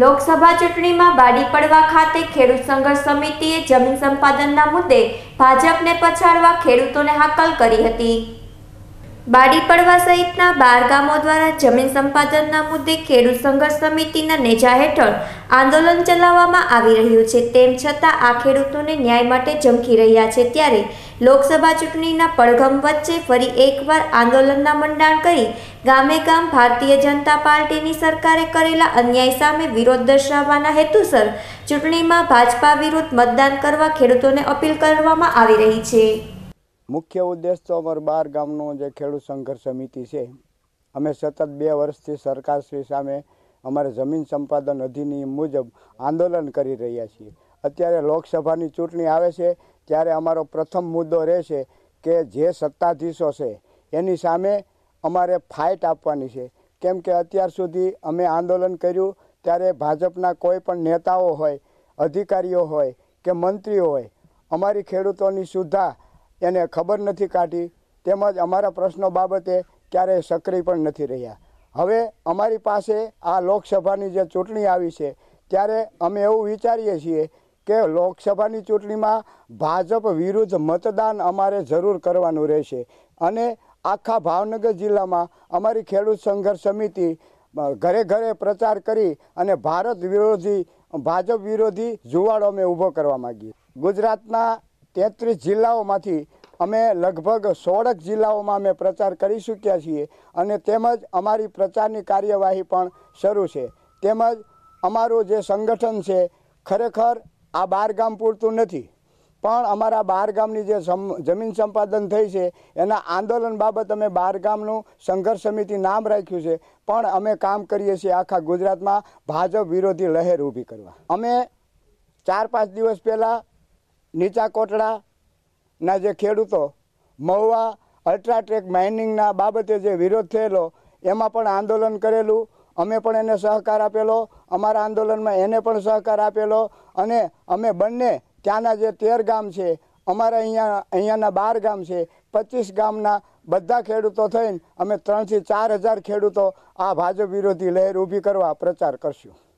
લોકસભા ચૂંટણીમાં બાડી પડવા ખાતે ખેડૂત સંઘર્ષ સમિતિએ જમીન સંપાદનના મુદ્દે ભાજપને પછાડવા ખેડૂતોને હાકલ કરી હતી. બાડી પડવા સહિતના બાર ગામો દ્વારા જમીન સંપાદનના મુદ્દે ખેડૂત સંઘર્ષ સમિતિના નેજા હેઠળ આંદોલન ચલાવવામાં આવી રહ્યું છે. તેમ છતાં આ ખેડૂતોને ન્યાય માટે ઝંખી રહ્યા છે. ત્યારે લોકસભા ચૂંટણીના પડઘમ વચ્ચે ફરી એકવાર આંદોલનના મંડાણ કરી ગામે ગામ ભારતીય જનતા પાર્ટીની સરકારે કરેલા અન્યાય સામે વિરોધ દર્શાવવાના હેતુસર ચૂંટણીમાં ભાજપા વિરુદ્ધ મતદાન કરવા ખેડૂતોને અપીલ કરવામાં આવી રહી છે. મુખ્ય ઉદ્દેશ તો અમારું બાર ગામનો જે ખેડૂત સંઘર્ષ સમિતિ છે, અમે સતત બે વર્ષથી સરકારશ્રી સામે અમારે જમીન સંપાદન અધિનિયમ મુજબ આંદોલન કરી રહ્યા છીએ. અત્યારે લોકસભાની ચૂંટણી આવે છે, ત્યારે અમારો પ્રથમ મુદ્દો રહેશે કે જે સત્તાધીશો છે, એની સામે અમારે ફાઇટ આપવાની છે. કેમ કે અત્યાર સુધી અમે આંદોલન કર્યું, ત્યારે ભાજપના કોઈ પણ નેતાઓ હોય, અધિકારીઓ હોય કે મંત્રીઓ હોય, અમારી ખેડૂતોની સુદ્ધા એને ખબર નથી કાઢી. તેમજ અમારા પ્રશ્નો બાબતે ક્યારેય સક્રિય પણ નથી રહ્યા. હવે અમારી પાસે આ લોકસભાની જે ચૂંટણી આવી છે, ત્યારે અમે એવું વિચારીએ છીએ કે લોકસભાની ચૂંટણીમાં ભાજપ વિરુદ્ધ મતદાન અમારે જરૂર કરવાનું રહેશે. અને આખા ભાવનગર જિલ્લામાં અમારી ખેડૂત સંઘર્ષ સમિતિ ઘરે ઘરે પ્રચાર કરી અને ભારત વિરોધી, ભાજપ વિરોધી જુવાળો અમે ઊભો કરવા માગીએ. ગુજરાતના તેત્રીસ જિલ્લાઓમાંથી અમે લગભગ સોળક જિલ્લાઓમાં અમે પ્રચાર કરી ચૂક્યા છીએ અને તેમજ અમારી પ્રચારની કાર્યવાહી પણ શરૂ છે. તેમજ અમારું જે સંગઠન છે, ખરેખર આ બાર ગામ પૂરતું નથી. પણ અમારા બાર ગામની જે જમીન સંપાદન થઈ છે, એના આંદોલન બાબત અમે બાર ગામનું સંઘર્ષ સમિતિ નામ રાખ્યું છે, પણ અમે કામ કરીએ છીએ આખા ગુજરાતમાં ભાજપ વિરોધી લહેર ઊભી કરવા. અમે ચાર પાંચ દિવસ પહેલાં નીચા કોટડાના જે ખેડૂતો, મહુવા અલ્ટ્રાટેક માઇનિંગના બાબતે જે વિરોધ થયેલો, એમાં પણ આંદોલન કરેલું, અમે પણ એને સહકાર આપેલો, અમારા આંદોલનમાં એને પણ સહકાર આપેલો, અને અમે બંને ત્યાંના જે તેર ગામ છે, અમારા અહીંયા, અહીંયાના બાર ગામ છે, પચીસ ગામના બધા ખેડૂતો થઈને અમે ત્રણથી ચાર હજાર ખેડૂતો આ ભાજપ વિરોધી લહેર ઊભી કરવા પ્રચાર કરશું.